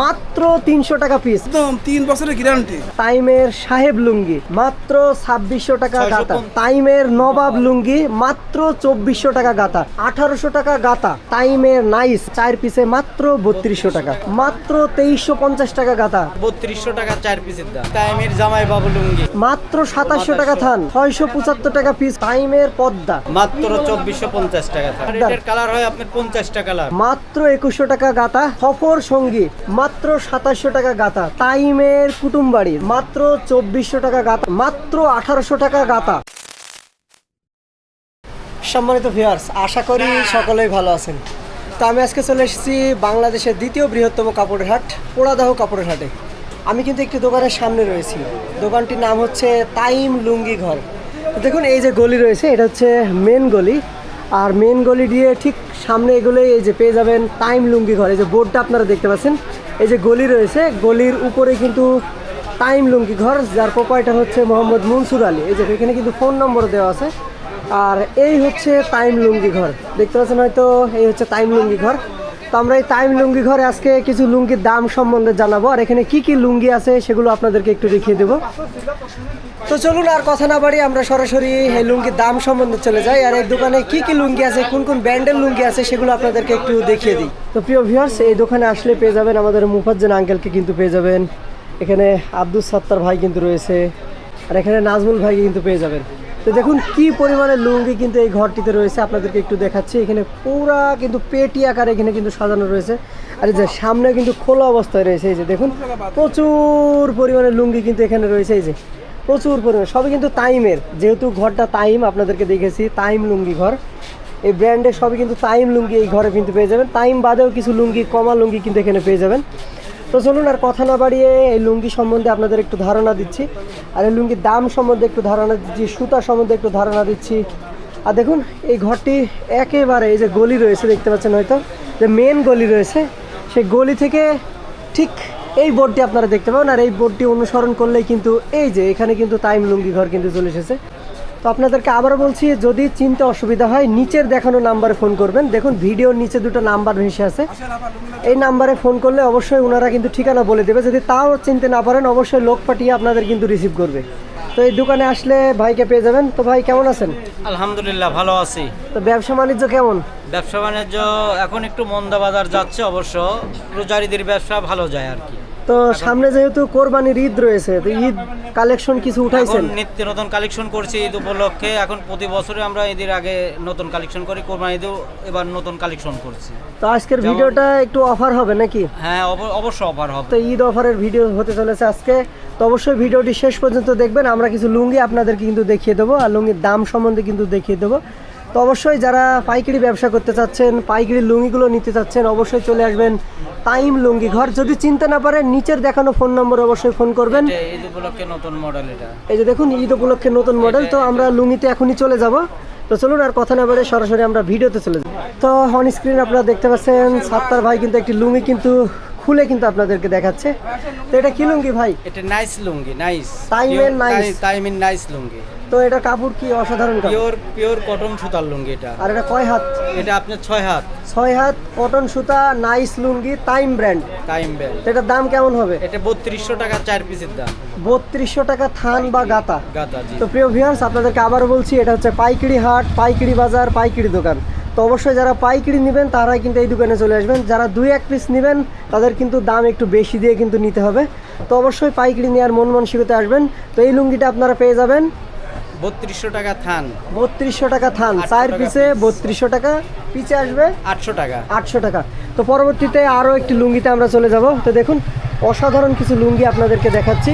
মাত্র তিনশো টাকা পিস একদম তিন বছরের গ্যারান্টি টাইমের সাহেব লুঙ্গি মাত্র ছাব্বিশশো টাকা গাতা টাইমের নবাব লুঙ্গি মাত্র চব্বিশশো টাকা গাতা আঠারোশো টাকা গাতা টাইমের নাইস চার পিসে মাত্র বত্রিশশো টাকা। মাত্র তেইশশো পঞ্চাশ টাকা গাতা বত্রিশশো টাকা চার পিসের দাম। টাইমের জামাই বাবু লুঙ্গি। মাত্র সাতাশশো টাকা থান। ছয়শো পঁচাত্তর টাকা পিস টাইমের পদ্মা। মাত্র চব্বিশশো পঞ্চাশ টাকা কালার হয় আপনার পঞ্চাশটা কালার মাত্র একুশশো টাকা গাতা সফর সঙ্গী। মাত্র সাতাশশো টাকা গাতা টাইমের কুটুমবাড়ি মাত্র চব্বিশশো টাকা গাতা মাত্র আঠারোশো টাকা গাতা সম্মানিত ভিউয়ার্স আশা করি সকলেই ভালো আছেন। তো আমি আজকে চলে এসেছি বাংলাদেশের দ্বিতীয় বৃহত্তম কাপড়ের হাট, পোড়াদাহ কাপড়ের হাটে। আমি কিন্তু একটি দোকানের সামনে রয়েছি। দোকানটির নাম হচ্ছে তাইম লুঙ্গি ঘর। দেখুন, এই যে গলি রয়েছে, এটা হচ্ছে মেন গলি। আর মেন গলি দিয়ে ঠিক সামনে এগুলো এই যে পেয়ে যাবেন টাইম লুঙ্গি ঘর। এই যে বোর্ডটা আপনারা দেখতে পাচ্ছেন। এই যে গলি রয়েছে, গলির উপরে কিন্তু টাইম লুঙ্গি ঘর, যার প্রোপাইটার হচ্ছে মোহাম্মদ মনসুর আলী। এই যে এখানে কিন্তু ফোন নম্বর দেওয়া আছে। আর এই হচ্ছে টাইম লুঙ্গি ঘর। দেখতে পাচ্ছেন হয়তো, এই হচ্ছে টাইম লুঙ্গি ঘর। তো আমরা এই টাইম লুঙ্গি ঘরে আজকে কিছু লুঙ্গির দাম সম্বন্ধে জানাব। আর এখানে কি কি লুঙ্গি আছে সেগুলো আপনাদেরকে একটু দেখিয়ে দেবো। তো চলুন আর কথা না বাড়ি আমরা সরাসরি এই লুঙ্গির দাম সম্বন্ধে চলে যাই। আর এই দোকানে কি কি লুঙ্গি আছে, কোন কোন ব্র্যান্ডের লুঙ্গি আছে সেগুলো আপনাদেরকে একটু দেখিয়ে দিই। তো প্রিয় ভিউয়ার্স এই দোকানে আসলে পেয়ে যাবেন আমাদের মুফাজ্জেন আঙ্কেলকে কিন্তু পেয়ে যাবেন। এখানে আব্দুল সাত্তার ভাই কিন্তু রয়েছে। আর এখানে নাজমুল ভাই কিন্তু পেয়ে যাবেন। তো দেখুন, কি পরিমাণে লুঙ্গি কিন্তু এই ঘরটিতে রয়েছে, আপনাদেরকে একটু দেখাচ্ছি। এখানে পুরা কিন্তু পেটি আকারে এখানে কিন্তু সাজানো রয়েছে। আর যে সামনে কিন্তু খোলা অবস্থায় রয়েছে, এই যে দেখুন, প্রচুর পরিমাণে লুঙ্গি কিন্তু এখানে রয়েছে, এই যে প্রচুর পরিমাণে। সবই কিন্তু তাইমের, যেহেতু ঘরটা তাইম, আপনাদেরকে দেখেছি, তাইম লুঙ্গি ঘর। এই ব্র্যান্ডের সবই কিন্তু তাইম লুঙ্গি এই ঘরে কিন্তু পেয়ে যাবেন। তাইম বাদেও কিছু লুঙ্গি, কমা লুঙ্গি কিন্তু এখানে পেয়ে যাবেন। তো চলুন আর কথা না বাড়িয়ে এই লুঙ্গি সম্বন্ধে আপনাদের একটু ধারণা দিচ্ছি। আর এই লুঙ্গির দাম সম্বন্ধে একটু ধারণা দিচ্ছি, সুতা সম্বন্ধে একটু ধারণা দিচ্ছি। আর দেখুন, এই ঘরটি একেবারে এই যে গলি রয়েছে, দেখতে পাচ্ছেন হয়তো, যে মেন গলি রয়েছে, সেই গলি থেকে ঠিক এই বোর্ডটি আপনারা দেখতে পাবেন। আর এই বোর্ডটি অনুসরণ করলেই কিন্তু এই যে এখানে কিন্তু টাইম লুঙ্গি ঘর কিন্তু চলে এসেছে। তো আপনাদেরকে আবার বলছি যদি চিনতে অসুবিধা হয় নিচের দেখানো নাম্বারে ফোন করবেন। দেখুন ভিডিওর নিচে দুটো নাম্বার ভেসে আছে। এই নাম্বারে ফোন করলে অবশ্যই ওনারা কিন্তু ঠিকানা বলে দেবে। যদি তাও চিনতে না পারেন অবশ্যই লোক পাঠিয়ে আপনাদের কিন্তু রিসিভ করবে। তো এই দোকানে আসলে ভাইকে পেয়ে যাবেন। তো ভাই কেমন আছেন? আলহামদুলিল্লাহ ভালো আছি। তো ব্যবসা বাণিজ্য কেমন? ব্যবসা বাণিজ্য এখন একটু মন্দা বাজার যাচ্ছে অবশ্য। রোজারিদের ব্যবসা ভালো যায় আর কি। তো সামনে যেহেতু কোরবানির ঈদ রয়েছে তো ঈদ কালেকশন কিছু উঠাইছেন? নিত্য নতুন কালেকশন করছি ঈদ উপলক্ষে। এখন প্রতি বছরে আমরা ঈদের আগে নতুন কালেকশন করি কোরবানি ঈদেও এবার নতুন কালেকশন করছি। তো আজকের ভিডিওটা একটু অফার হবে নাকি? হ্যাঁ অবশ্যই অফার হবে। তো ঈদ অফারের ভিডিও হতে চলেছে আজকে। তো অবশ্যই ভিডিওটি শেষ পর্যন্ত দেখবেন আমরা কিছু লুঙ্গি আপনাদেরকে কিন্তু দেখিয়ে দেবো আর লুঙ্গির দাম সম্বন্ধে কিন্তু দেখিয়ে দেবো। তো অবশ্যই যারা পাইকারি ব্যবসা করতে চাচ্ছেন পাইকারি লুঙ্গিগুলো নিতে চাচ্ছেন অবশ্যই চলে আসবেন টাইম লুঙ্গি ঘর। যদি চিনতে না পারেন নিচের দেখানো ফোন নম্বর অবশ্যই ফোন করবেন। ঈদ উপলক্ষে নতুন মডেল এটা। এই যে দেখুন ঈদ উপলক্ষে নতুন মডেল তো আমরা লুঙ্গিতে এখনই চলে যাব। তো চলুন আর কথা না বলে সরাসরি আমরা ভিডিওতে চলে যাব তো অন স্ক্রিন আপনারা দেখতে পাচ্ছেন সাত্তার ভাই কিন্তু একটি লুঙ্গি কিন্তু খুলে কিন্তু আপনাদেরকে দেখাচ্ছে। তো এটা কি লুঙ্গি ভাই? এটা নাইস লুঙ্গি নাইস টাইমের nice। টাইমের নাইস লুঙ্গি। তো এটা কাপড় কি অসাধারণ কাপড়? পিওর পিওর কটন সুতার লুঙ্গি এটা। আর এটা কয় হাত? এটা আপনার ছয় হাত। ছয় হাত কটন সুতা nice lungi time brand time bell এটার দাম কেমন হবে? এটা বত্রিশশো টাকা চার পিসের দাম। বত্রিশশো টাকা থান বা গাতা? গাতা জি। তো প্রিয় ভিউয়ার্স আপনাদেরকে আবারও বলছি এটা হচ্ছে পাইকারি হাট পাইকারি বাজার পাইকারি দোকান। তো অবশ্যই যারা পাইকারি নেবেন তারাই কিন্তু এই দোকানে চলে আসবেন। যারা দুই এক পিস নেবেন তাদের কিন্তু দাম একটু বেশি দিয়ে কিন্তু নিতে হবে। তো অবশ্যই পাইকারি নেওয়ার মন মানসিকতা আসবেন। তো এই লুঙ্গিটা আপনারা পেয়ে যাবেন। বত্রিশশো টাকা থান। বত্রিশশো টাকা থান। চার পিসে বত্রিশশো টাকা পিছে আসবে আটশো টাকা। আটশো টাকা। তো পরবর্তীতে আরও একটি লুঙ্গিতে আমরা চলে যাব। তো দেখুন অসাধারণ কিছু লুঙ্গি আপনাদেরকে দেখাচ্ছি।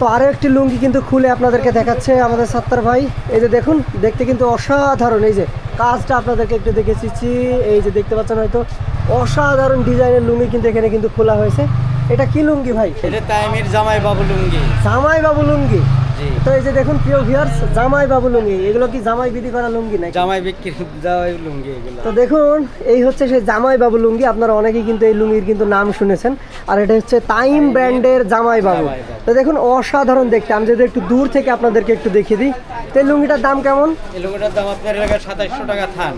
তো আরও একটি লুঙ্গি কিন্তু খুলে আপনাদেরকে দেখাচ্ছে আমাদের সাত্তার ভাই। এই যে দেখুন দেখতে কিন্তু অসাধারণ। এই যে কাজটা আপনাদেরকে একটু দেখেছি এই যে দেখতে পাচ্ছেন হয়তো অসাধারণ ডিজাইনের লুঙ্গি কিন্তু এখানে কিন্তু খোলা হয়েছে। এটা কি লুঙ্গি ভাই? এটা টাইমের জামাই বাবু লুঙ্গি। জামাই বাবু লুঙ্গি? জি। তো এই যে দেখুন প্রিয় ভিউয়ার্স জামাই বাবু লুঙ্গি। এগুলো কি জামাই বিধি করা লুঙ্গি নাকি? জামাই বিক্রি জামাই লুঙ্গি এগুলো। তো দেখুন এই হচ্ছে সেই জামাই বাবু লুঙ্গি। আপনারা অনেকেই কিন্তু এই লুঙ্গির কিন্তু নাম শুনেছেন। আর এটা হচ্ছে টাইম ব্র্যান্ডের জামাই বাবু। তো দেখুন অসাধারণ দেখতে। আমি যদি একটু দূর থেকে আপনাদেরকে একটু দেখিয়ে দিই। তো এই লুঙ্গিটার দাম কেমন? এই লুঙ্গিটার দাম আপনার এলাকায় সাতাইশশো টাকা থান।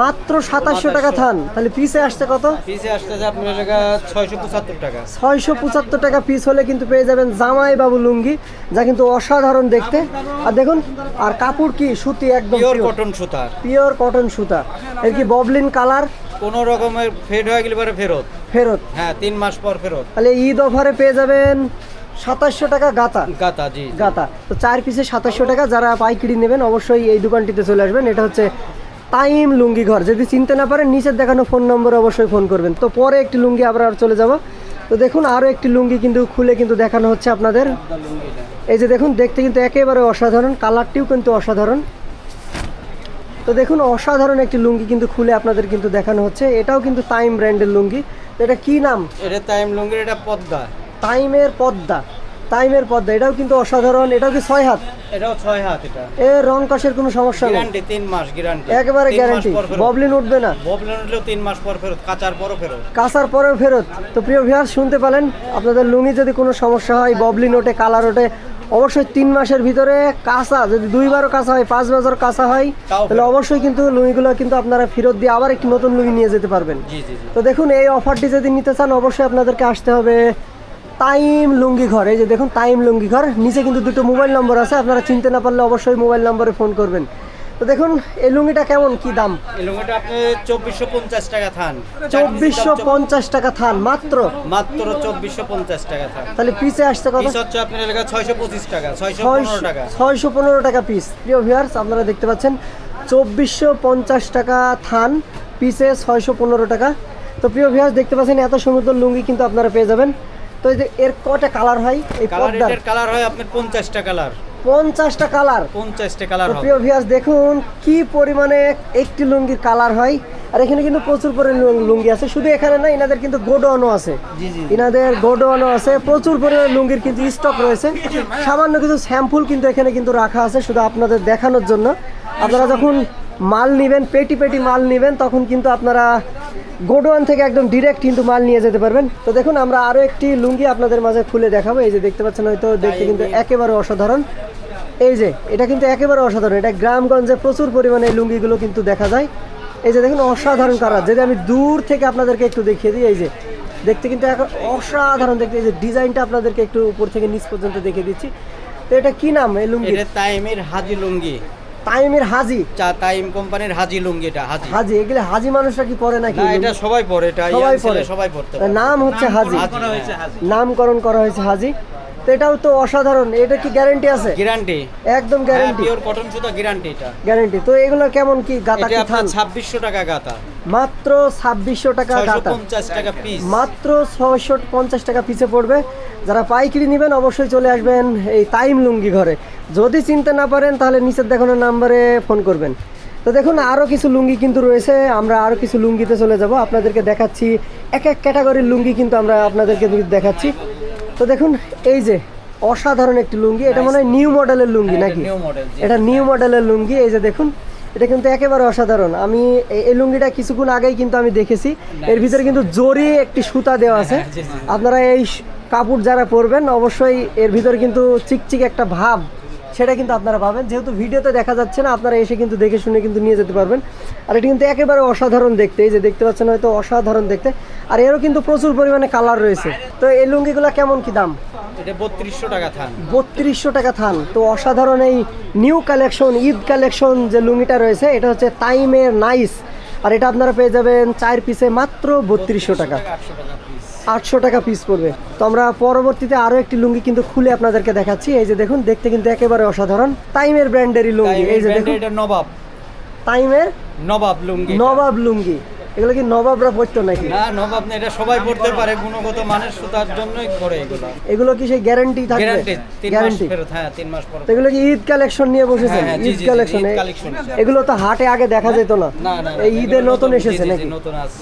মাত্র সাতাশশো টাকা থান। তাহলে পিসে আসছে কত? পিসে আপনার এলাকা ছয়শো পঁচাত্তর টাকা। ছয়শো পঁচাত্তর টাকা পিস হলে কিন্তু পেয়ে যাবেন জামাই বাবু লুঙ্গি যা কিন্তু অসাধারণ দেখতে। আর দেখুন আর কাপড় কি? সুতি একদম পিওর কটন সুতার পিওর কটন সুতা। এর কি ববলিন কালার কোনো রকমের ফেড হয়ে গেলে পরে ফেরত। ফেরত। হ্যাঁ তিন মাস পর ফেরত। তাহলে ঈদ অফারে পেয়ে যাবেন সাতাশশো টাকা গাতা গাতা জি গাতা তো চার পিসে সাতাশশো টাকা যারা পাইকারি নেবেন অবশ্যই এই দোকানটিতে চলে আসবেন। এটা হচ্ছে টাইম লুঙ্গি ঘর। যদি চিনতে না পারেন নিচের দেখানো ফোন নম্বরে অবশ্যই ফোন করবেন। তো পরে একটি লুঙ্গি আবার চলে যাব। তো দেখুন আরও একটি লুঙ্গি কিন্তু খুলে কিন্তু দেখানো হচ্ছে আপনাদের। এই যে দেখুন দেখতে কিন্তু একেবারে অসাধারণ কালারটিও কিন্তু অসাধারণ। তো দেখুন অসাধারণ একটি লুঙ্গি কিন্তু খুলে আপনাদের কিন্তু দেখানো হচ্ছে। এটাও কিন্তু টাইম ব্র্যান্ডের লুঙ্গি। এটা কি নাম? এটা টাইম লুঙ্গি এটা পদ্মা। টাইমের পদ্মা। টাইমের পদ্মা এটাও কিন্তু অসাধারণ এটাও কি ছয় হাত? এটাও ছয় হাত এটা। এর রং কষের কোনো সমস্যা নেই। গ্যারান্টি তিন মাস গ্যারান্টি একেবারে গ্যারান্টি ববলিন উঠবে না। ববলেন হলেও তিন মাস পর ফেরত কাচার পরও ফেরত। কাঁচার পরেও ফেরত। তো প্রিয় ভিউয়ার শুনতে পেলেন আপনাদের লুঙ্গি যদি কোনো সমস্যা হয় ববলিন ওঠে কালার ওঠে অবশ্যই তিন মাসের ভিতরে কাঁচা যদি দুইবারও কাঁচা হয় পাঁচ বছর কাঁচা হয় তাহলে অবশ্যই কিন্তু লুঙ্গিগুলো কিন্তু আপনারা ফেরত দিয়ে আবার একটি নতুন লুঙ্গি নিয়ে যেতে পারবেন। তো দেখুন এই অফারটি যদি নিতে চান অবশ্যই আপনাদেরকে আসতে হবে টাইম লুঙ্গি ঘর এই যে দেখুন টাইম লুঙ্গি ঘর। নিচে কিন্তু দুটো মোবাইল নম্বর আছে আপনারা চিনতে না পারলে অবশ্যই মোবাইল নম্বরে ফোন করবেন। তো দেখুন এই লুঙ্গিটা কেমন কি দাম? এই লুঙ্গিটা আপনি চব্বিশশো পঞ্চাশ টাকা থান। চব্বিশশো পঞ্চাশ টাকা থান মাত্র? মাত্র চব্বিশশো পঞ্চাশ টাকা থান। তাহলে পিসে আসছে কত? পিস হচ্ছে আপনার এলাকা ছয়শো পঁচিশ টাকা ছয়শো ছয়শো পনেরো টাকা। ছয়শো পনেরো টাকা পিস প্রিয় ভিউয়ার্স আপনারা দেখতে পাচ্ছেন চব্বিশশো পঞ্চাশ টাকা থান পিসে ছয়শো পনেরো টাকা। তো প্রিয় ভিউয়ার্স দেখতে পাচ্ছেন এত সুন্দর লুঙ্গি কিন্তু আপনারা পেয়ে যাবেন। তো এই যে এর কটা কালার হয়? এই পর্দার কালার হয় আপনার পঞ্চাশটা কালার পঞ্চাশটা কালার পঞ্চাশটা কালার প্রিয় ভিউয়ার্স দেখুন কি পরিমাণে একটি লুঙ্গির কালার হয়। আর এখানে কিন্তু প্রচুর পরিমাণে লুঙ্গি আছে। শুধু এখানে না এনাদের কিন্তু গোডাউনও আছে। এনাদের গোডাউনও আছে। প্রচুর পরিমাণে লুঙ্গির কিন্তু স্টক রয়েছে। সামান্য কিছু স্যাম্পল কিন্তু এখানে কিন্তু রাখা আছে শুধু আপনাদের দেখানোর জন্য। আপনারা যখন মাল নেবেন পেটি পেটি মাল নেবেন তখন কিন্তু আপনারা গোডাউন থেকে একদম ডিরেক্ট কিন্তু মাল নিয়ে যেতে পারবেন। তো দেখুন আমরা আরও একটি লুঙ্গি আপনাদের মাঝে খুলে দেখাবো। এই যে দেখতে পাচ্ছেন হয়তো দেখতে কিন্তু একেবারে অসাধারণ। এই যে এটা কিন্তু একেবারে অসাধারণ। এটা গ্রামগঞ্জে প্রচুর পরিমাণে লুঙ্গিগুলো কিন্তু দেখা যায়। এই যে দেখুন অসাধারণ কালার। যদি আমি দূর থেকে আপনাদেরকে একটু দেখিয়ে দিই এই যে দেখতে কিন্তু এখন অসাধারণ। দেখতে এই যে ডিজাইনটা আপনাদেরকে একটু উপর থেকে নিচ পর্যন্ত দেখিয়ে দিচ্ছি। তো এটা কি নাম এই লুঙ্গি এটা তাইমের হাজি লুঙ্গি। টাইমের হাজি। চা টাইম কোম্পানির হাজি লুঙ্গি এটা হাজি। হাজি এগুলো হাজি মানুষরা কি পরে নাকি? না এটা সবাই পরে এটা সবাই পরে। সবাই পরতে নাম হচ্ছে হাজি। হাজি। নামকরণ করা হয়েছে হাজি। তো এটাও তো অসাধারণ। এটা কি গ্যারান্টি আছে? গ্যারান্টি একদম গ্যারান্টি পিওর কটন সুতা গ্যারান্টি এটা। গ্যারান্টি তো এগুলো কেমন কি গাতা কি থান? ছাব্বিশশো টাকা গাতা মাত্র ছাব্বিশশো টাকা গাতা পঞ্চাশ টাকা পিস মাত্র ছয়শো পঞ্চাশ টাকা পিছে পড়বে। যারা পাইকারি নেবেন অবশ্যই চলে আসবেন এই টাইম লুঙ্গি ঘরে। যদি চিনতে না পারেন তাহলে নিচের দেখানো নাম্বারে ফোন করবেন। তো দেখুন আরও কিছু লুঙ্গি কিন্তু রয়েছে। আমরা আরও কিছু লুঙ্গিতে চলে যাব। আপনাদেরকে দেখাচ্ছি এক এক ক্যাটাগরির লুঙ্গি কিন্তু আমরা আপনাদেরকে দেখাচ্ছি। তো দেখুন এই যে অসাধারণ একটি লুঙ্গি এটা মনে হয় নিউ মডেলের লুঙ্গি নাকি? এটা নিউ মডেলের লুঙ্গি এই যে দেখুন এটা কিন্তু একেবারে অসাধারণ। আমি এই- লুঙ্গিটা কিছুক্ষণ আগেই কিন্তু আমি দেখেছি। এর ভিতরে কিন্তু জরি একটি সুতা দেওয়া আছে। জি, আপনারা এই কাপড় যারা পরবেন অবশ্যই এর ভিতরে কিন্তু চিকচিক একটা ভাব সেটা কিন্তু আপনারা পাবেন। যেহেতু ভিডিওতে দেখা যাচ্ছে না আপনারা এসে কিন্তু দেখে শুনে কিন্তু নিয়ে যেতে পারবেন। আর এটা কিন্তু একেবারে অসাধারণ দেখতে এই যে দেখতে পাচ্ছেন হয়তো অসাধারণ দেখতে। আর এরও কিন্তু প্রচুর পরিমাণে কালার রয়েছে। তো এই লুঙ্গিগুলো কেমন কি দাম? এটা বত্রিশশো টাকা থান। বত্রিশশো টাকা থান। তো অসাধারণ এই নিউ কালেকশন ঈদ কালেকশন যে লুঙ্গিটা রয়েছে এটা হচ্ছে টাইমের নাইস। আর এটা আপনারা পেয়ে যাবেন চার পিসে মাত্র বত্রিশশো টাকা। আটশো টাকা পিস পড়বে। তো আমরা পরবর্তীতে আরও একটি লুঙ্গি কিন্তু খুলে আপনাদেরকে দেখাচ্ছি। এই যে দেখুন দেখতে কিন্তু একেবারে অসাধারণ। টাইমের ব্র্যান্ডেরই লুঙ্গি। এই যে দেখুন। এটা নবাব। টাইমের নবাব লুঙ্গি নবাব লুঙ্গি। এগুলো কি নবাবরা পড়তো নাকি? না নবাব না এটা সবাই পড়তে পারে গুণগত মানের সুতার জন্যই করে এগুলো। এগুলো কি সেই গ্যারান্টি থাকবে? গ্যারান্টি তিন গ্যারান্টি ফেরত হ্যাঁ তিন মাস পর। তো এগুলো কি ঈদ কালেকশন নিয়ে বসেছেন? হ্যাঁ, হ্যাঁ, ঈদ কালেকশনে এগুলো তো হাটে আগে দেখা যেত না। না না এই ঈদে নতুন এসেছে নাকি? নতুন আছে।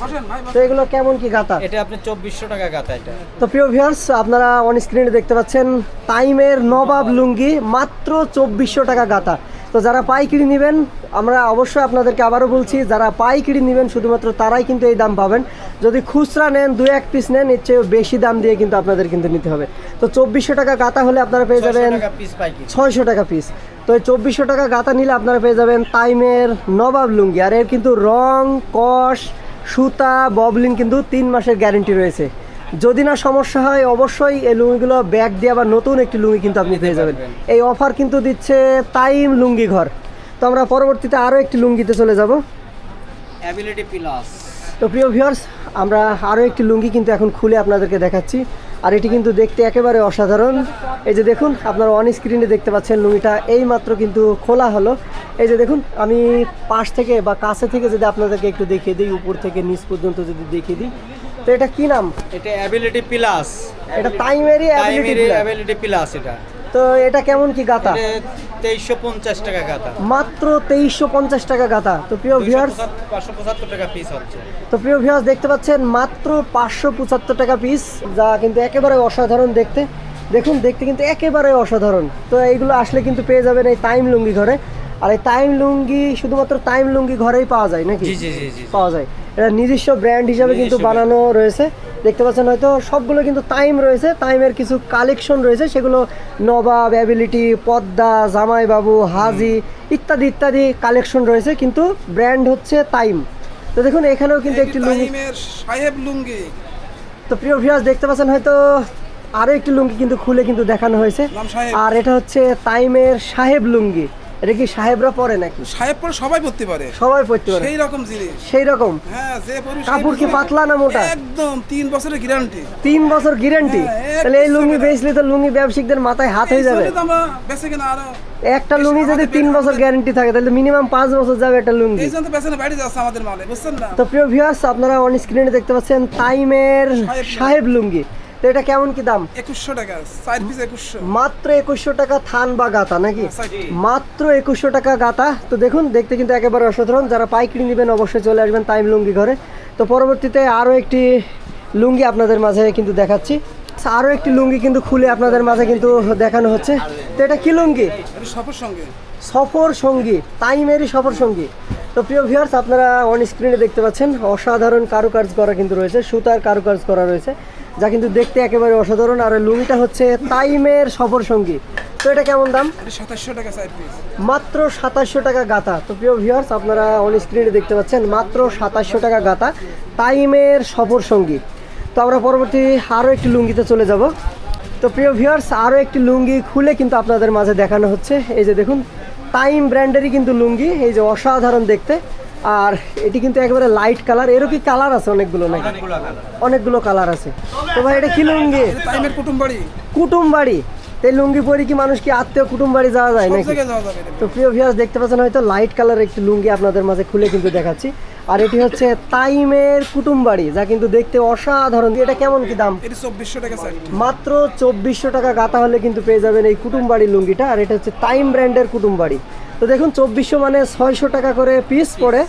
তো এগুলো কেমন কি গাতা এটা আপনি চব্বিশশো টাকা গাতা এটা। তো প্রিয় ভিউয়ার্স আপনারা অন স্ক্রিনে দেখতে পাচ্ছেন টাইমের নবাব লুঙ্গি মাত্র চব্বিশশো টাকা গাতা তো যারা পাইকিরি নেবেন আমরা অবশ্যই আপনাদেরকে আবারও বলছি যারা পাইকিরি নেবেন শুধুমাত্র তারাই কিন্তু এই দাম পাবেন। যদি খুচরা নেন দু এক পিস নেন এর চেয়ে বেশি দাম দিয়ে কিন্তু আপনাদের কিন্তু নিতে হবে। তো চব্বিশশো টাকা গাতা হলে আপনারা পেয়ে যাবেন ছয়শো টাকা পিস তো এই চব্বিশশো টাকা গাতা নিলে আপনারা পেয়ে যাবেন টাইমের নবাব লুঙ্গি। আর এর কিন্তু রং কষ সুতা ববলিন কিন্তু তিন মাসের গ্যারেন্টি রয়েছে। যদি না সমস্যা হয় অবশ্যই এই লুঙ্গিগুলো ব্যাগ দিয়ে আবার নতুন একটি লুঙ্গি কিন্তু আপনি পেয়ে যাবেন। এই অফার কিন্তু দিচ্ছে টাইম লুঙ্গি ঘর। তো আমরা পরবর্তীতে আরও একটি লুঙ্গিতে চলে যাব। তো প্রিয় ভিউয়ার্স আমরা আরও একটি লুঙ্গি কিন্তু এখন খুলে আপনাদেরকে দেখাচ্ছি। আর এটি কিন্তু দেখতে একেবারে অসাধারণ। এই যে দেখুন আপনারা অন স্ক্রিনে দেখতে পাচ্ছেন লুঙ্গিটা এই মাত্র কিন্তু খোলা হলো। এই যে দেখুন আমি পাশ থেকে বা কাছে থেকে যদি আপনাদেরকে একটু দেখিয়ে দিই উপর থেকে নিচ পর্যন্ত যদি দেখিয়ে দিই তো এটা কি নাম? এটা অ্যাবিলিটি প্লাস এটা টাইমেরই অ্যাবিলিটি অ্যাবিলিটি প্লাস এটা। তো এটা কেমন কি গাতা তেইশশো পঞ্চাশ টাকা গাতা মাত্র তেইশশো পঞ্চাশ টাকা গাতা তো প্রিয় ভিউয়ার্স পাঁচশো পঁচাত্তর টাকা পিস হচ্ছে। তো প্রিয় ভিউয়ার্স দেখতে পাচ্ছেন মাত্র পাঁচশো পঁচাত্তর টাকা পিস যা কিন্তু একেবারে অসাধারণ দেখতে। দেখুন দেখতে কিন্তু একেবারে অসাধারণ। তো এইগুলো আসলে কিন্তু পেয়ে যাবেন এই টাইম লুঙ্গি ঘরে। আর এই টাইম লুঙ্গি শুধুমাত্র টাইম লুঙ্গি ঘরেই পাওয়া যায় নাকি? জি জি জি জি। পাওয়া যায়। এটা নিজস্ব ব্র্যান্ড হিসাবে কিন্তু বানানো রয়েছে। দেখতে পাচ্ছেন হয়তো সবগুলো কিন্তু টাইম রয়েছে। টাইমের কিছু কালেকশন রয়েছে। সেগুলো নবাব অ্যাবিলিটি পদ্মা জামাইবাবু হাজি ইত্যাদি ইত্যাদি কালেকশন রয়েছে। কিন্তু ব্র্যান্ড হচ্ছে টাইম তো দেখুন এখানেও কিন্তু একটি লুঙ্গি সাহেব লুঙ্গি। তো প্রিয় ভিউয়ার্স দেখতে পাচ্ছেন হয়তো আরও একটি লুঙ্গি কিন্তু খুলে কিন্তু দেখানো হয়েছে। আর এটা হচ্ছে টাইমের সাহেব লুঙ্গি। এটা কি সাহেবরা পরে নাকি? সাহেব পরে সবাই পড়তে পারে। সবাই পড়তে পারে। সেই রকম জিনিস। সেই রকম? হ্যাঁ যে পরবে কাপড় কি পাতলা না মোটা? একদম তিন বছরের গ্যারান্টি তিন বছর গ্যারেন্টি তাহলে এই লুঙ্গি বেচলে তো লুঙ্গি ব্যবসায়িকদের মাথায় হাত হয়ে যাবে। আরও একটা লুঙ্গি যদি তিন বছর গ্যারেন্টি থাকে তাহলে মিনিমাম পাঁচ বছর যাবে একটা লুঙ্গি। এই জন্য বেঁচে বাড়ি যাচ্ছে আমাদের মালে বুঝছেন না? তো প্রিয় ভিউয়ার্স আপনারা অন স্ক্রিনে দেখতে পাচ্ছেন টাইমের সাহেব লুঙ্গি। তো এটা কেমন কি দাম? একুশশো টাকা চার পিস একুশশো। মাত্র একুশশো টাকা থান বা গাতা নাকি? হ্যাঁ, মাত্র একুশশো টাকা গাতা তো দেখুন দেখতে কিন্তু একেবারে অসাধারণ। যারা পাইকারি নেবেন অবশ্যই চলে আসবেন টাইম লুঙ্গি ঘরে। তো পরবর্তীতে আরও একটি লুঙ্গি আপনাদের মাঝে কিন্তু দেখাচ্ছি। আরও একটি লুঙ্গি কিন্তু খুলে আপনাদের মাঝে কিন্তু দেখানো হচ্ছে। তো এটা কি লুঙ্গি? সফর সঙ্গে। সফর সঙ্গী টাইমেরই সফর সঙ্গী। তো প্রিয় ভিউয়ার্স আপনারা অন স্ক্রিনে দেখতে পাচ্ছেন অসাধারণ কারুকাজ করা কিন্তু রয়েছে সুতার কারুকাজ করা রয়েছে। যা কিন্তু দেখতে একেবারে অসাধারণ। আর লুঙ্গিটা হচ্ছে টাইমের সফর সঙ্গী। তো এটা কেমন দাম? সাতাশশো টাকা মাত্র সাতাশশো টাকা গাতা তো প্রিয় ভিউয়ার্স আপনারা অন স্ক্রিনে দেখতে পাচ্ছেন মাত্র সাতাশশো টাকা গাতা টাইমের সফর সঙ্গী। তো আমরা পরবর্তী আরও একটি লুঙ্গিতে চলে যাব। তো প্রিয় ভিউয়ার্স আরও একটি লুঙ্গি খুলে কিন্তু আপনাদের মাঝে দেখানো হচ্ছে। এই যে দেখুন টাইম ব্র্যান্ডেরই কিন্তু লুঙ্গি। এই যে অসাধারণ দেখতে। আর এটি কিন্তু একেবারে লাইট কালার এরও কি কালার আছে অনেকগুলো নাকি? অনেকগুলো কালার আছে। তো ভাই এটা কি লুঙ্গি? কুটুম বাড়ি কুটুম বাড়ি তো এই লুঙ্গি পরে কি মানুষ কি আত্মীয় কুটুম বাড়ি যাওয়া যায় নাকি। তো প্রিয় ভিউয়ার্স দেখতে পাচ্ছেন হয়তো লাইট কালার একটি লুঙ্গি আপনাদের মাঝে খুলে কিন্তু দেখাচ্ছি। আর এটি হচ্ছে টাইমের কুটুম বাড়ি যা কিন্তু দেখতে অসাধারণ। এটা কেমন কি দাম? এটা চব্বিশশো টাকা মাত্র চব্বিশশো টাকা গাতা হলে কিন্তু পেয়ে যাবেন এই কুটুম বাড়ির লুঙ্গিটা। আর এটা হচ্ছে টাইম ব্র্যান্ডের কুটুম বাড়ি তো দেখুন, চব্বিশশো মানে ছয়শো টাকা করে পিস পড়ে।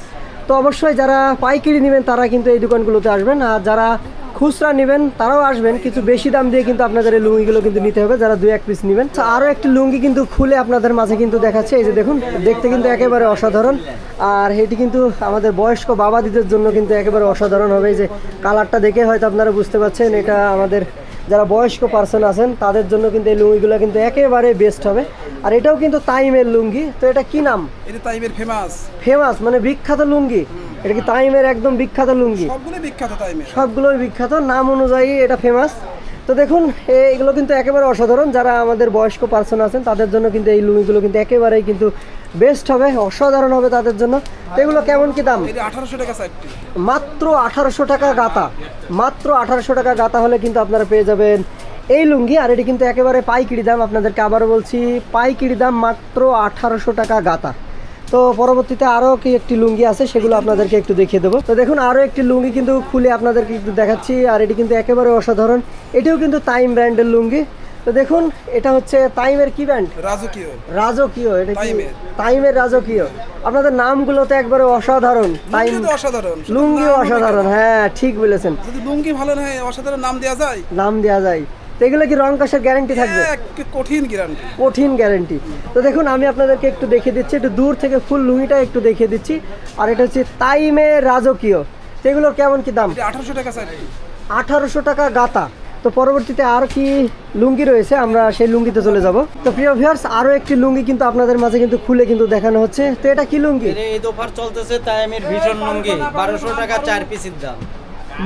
তো অবশ্যই যারা পাইকারি নেবেন, তারা কিন্তু এই দোকানগুলোতে আসবেন। আর যারা খুচরা নেবেন, তারাও আসবেন। কিছু বেশি দাম দিয়ে কিন্তু আপনাদের এই লুঙ্গিগুলো কিন্তু নিতে হবে, যারা দু এক পিস নেবেন। তো আরও একটি লুঙ্গি কিন্তু খুলে আপনাদের মাঝে কিন্তু দেখাচ্ছে। এই যে দেখুন, দেখতে কিন্তু একেবারে অসাধারণ। আর এটি কিন্তু আমাদের বয়স্ক বাবাদিদের জন্য কিন্তু একেবারে অসাধারণ হবে। এই যে কালারটা দেখে হয়তো আপনারা বুঝতে পারছেন, এটা আমাদের যারা বয়স্ক পার্সন আছেন তাদের জন্য কিন্তু এই লুঙ্গিগুলো কিন্তু একেবারে বেস্ট হবে। আর এটাও কিন্তু টাইমের লুঙ্গি। তো এটা কি নাম? এটা টাইমের ফেমাস ফেমাস মানে বিখ্যাত লুঙ্গি। এটা কি টাইমের একদম বিখ্যাত লুঙ্গি? সবগুলো বিখ্যাত টাইমের সবগুলোই বিখ্যাত। নাম অনুযায়ী এটা ফেমাস তো দেখুন এগুলো কিন্তু একেবারে অসাধারণ। যারা আমাদের বয়স্ক পার্সন আছেন তাদের জন্য কিন্তু এই লুঙ্গিগুলো কিন্তু একেবারেই কিন্তু বেস্ট হবে অসাধারণ হবে তাদের জন্য। এগুলো কেমন কি দাম? আঠারোশো টাকা মাত্র আঠারোশো টাকা গাতা মাত্র আঠারোশো টাকা গাতা হলে কিন্তু আপনারা পেয়ে যাবেন এই লুঙ্গি আর এটি কিন্তু একেবারে পাইকিরি দাম আপনাদেরকে আবারও বলছি পাইকিরি দাম মাত্র আঠারোশো টাকা গাতা তো পরবর্তীতে আরও কি একটি লুঙ্গি আছে সেগুলো আপনাদেরকে একটু দেখিয়ে দেবো। তো দেখুন আরও একটি লুঙ্গি কিন্তু খুলে আপনাদেরকে একটু দেখাচ্ছি আর এটি কিন্তু একেবারে অসাধারণ। এটিও কিন্তু টাইম ব্র্যান্ডের লুঙ্গি। তো দেখুন এটা হচ্ছে টাইমের কি ব্র্যান্ড রাজকীয়। রাজকীয় এটা কি? টাইমের। টাইমের রাজকীয়। আপনাদের নামগুলো তো একবারে অসাধারণ। টাইম তো অসাধারণ। শুধু লুঙ্গিও অসাধারণ হ্যাঁ ঠিক বলেছেন। যদি লুঙ্গি ভালো না হয় অসাধারণ নাম দেওয়া যায়? নাম দেওয়া যায়। এগুলো কি রং কাশের গ্যারেন্টি থাকবে? কঠিন গ্যারান্টি কঠিন গ্যারেন্টি তো দেখুন আমি আপনাদেরকে একটু দেখিয়ে দিচ্ছি একটু দূর থেকে ফুল লুঙ্গিটা একটু দেখিয়ে দিচ্ছি। আর এটা হচ্ছে তাইমে রাজকীয়। এগুলোর কেমন কি দাম? আঠারোশো টাকা চারটি আঠারোশো টাকা গাতা তো পরবর্তীতে আর কি লুঙ্গি রয়েছে আমরা সেই লুঙ্গিতে চলে যাব। তো প্রিয় ভিউয়ার্স আরও একটি লুঙ্গি কিন্তু আপনাদের মাঝে কিন্তু খুলে কিন্তু দেখানো হচ্ছে। তো এটা কি লুঙ্গি? এই অফার চলতেছে তাই আমি ভীষণ লুঙ্গি। বারোশো টাকা চার পিসের দাম।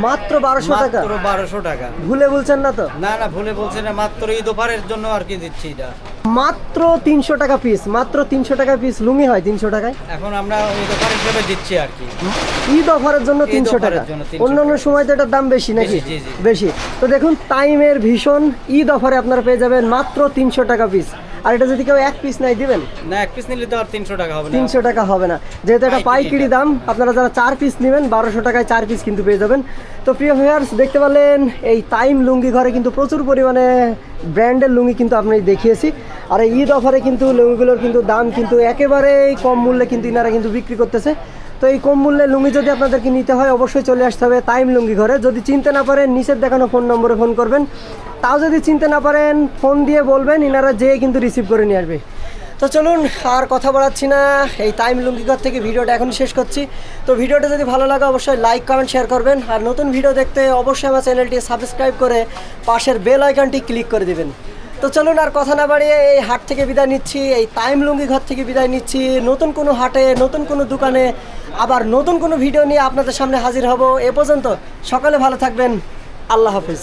মাত্র বারোশো টাকা? মাত্র বারোশো টাকা। ভুলে বলছেন না তো? না না ভুলে বলছেন না মাত্র এই অফারের জন্য আর কি দিচ্ছি এটা। মাত্র তিনশো টাকা পিস মাত্র তিনশো টাকা পিস লুঙ্গি হয় তিনশো টাকায়। এখন আমরা ঈদ অফার হিসেবে দিচ্ছি আর কি। ঈদ অফারের জন্য তিনশো টাকা। জন্য 300 অন্যান্য সময় তো এটার দাম বেশি নাকি? বেশি, তো দেখুন টাইমের ভীষণ ঈদ অফারে আপনারা পেয়ে যাবেন মাত্র তিনশো টাকা পিস আর এটা যদি কেউ এক পিস নাই দিবেন? না এক পিস নিলে তো আর তিনশো টাকা হবে না। তিনশো টাকা হবে না। যেহেতু এটা পাইকারি পাইকারি দাম। আপনারা যারা চার পিস নেবেন বারোশো টাকায় চার পিস কিন্তু পেয়ে যাবেন। তো প্রিয় ভিউয়ার্স দেখতে পারলেন এই টাইম লুঙ্গি ঘরে কিন্তু প্রচুর পরিমাণে ব্র্যান্ডের লুঙ্গি কিন্তু আপনি দেখিয়েছি। আর এই ঈদ অফারে কিন্তু লুঙ্গিগুলোর কিন্তু দাম কিন্তু একেবারেই কম মূল্যে কিন্তু ইনারা কিন্তু বিক্রি করতেছে। তো এই কম মূল্যে লুঙ্গি যদি আপনাদেরকে নিতে হয়, অবশ্যই চলে আসতে হবে টাইম লুঙ্গি ঘরে। যদি চিনতে না পারেন, নিচের দেখানো ফোন নম্বরে ফোন করবেন। তাও যদি চিনতে না পারেন, ফোন দিয়ে বলবেন, ইনারা যেয়ে কিন্তু রিসিভ করে নিয়ে আসবে। তো চলুন, আর কথা বাড়াচ্ছি না। এই টাইম লুঙ্গিঘর থেকে ভিডিওটা এখন শেষ করছি। তো ভিডিওটা যদি ভালো লাগে, অবশ্যই লাইক, কমেন্ট, শেয়ার করবেন। আর নতুন ভিডিও দেখতে অবশ্যই আমার চ্যানেলটি সাবস্ক্রাইব করে পাশের বেল আইকনটি ক্লিক করে দিবেন। তো চলুন আর কথা না বাড়িয়ে এই হাট থেকে বিদায় নিচ্ছি, এই টাইম লুঙ্গি ঘর থেকে বিদায় নিচ্ছি। নতুন কোনো হাটে, নতুন কোনো দোকানে, আবার নতুন কোনো ভিডিও নিয়ে আপনাদের সামনে হাজির হব। এ পর্যন্ত সকালে ভালো থাকবেন। আল্লাহ হাফিজ।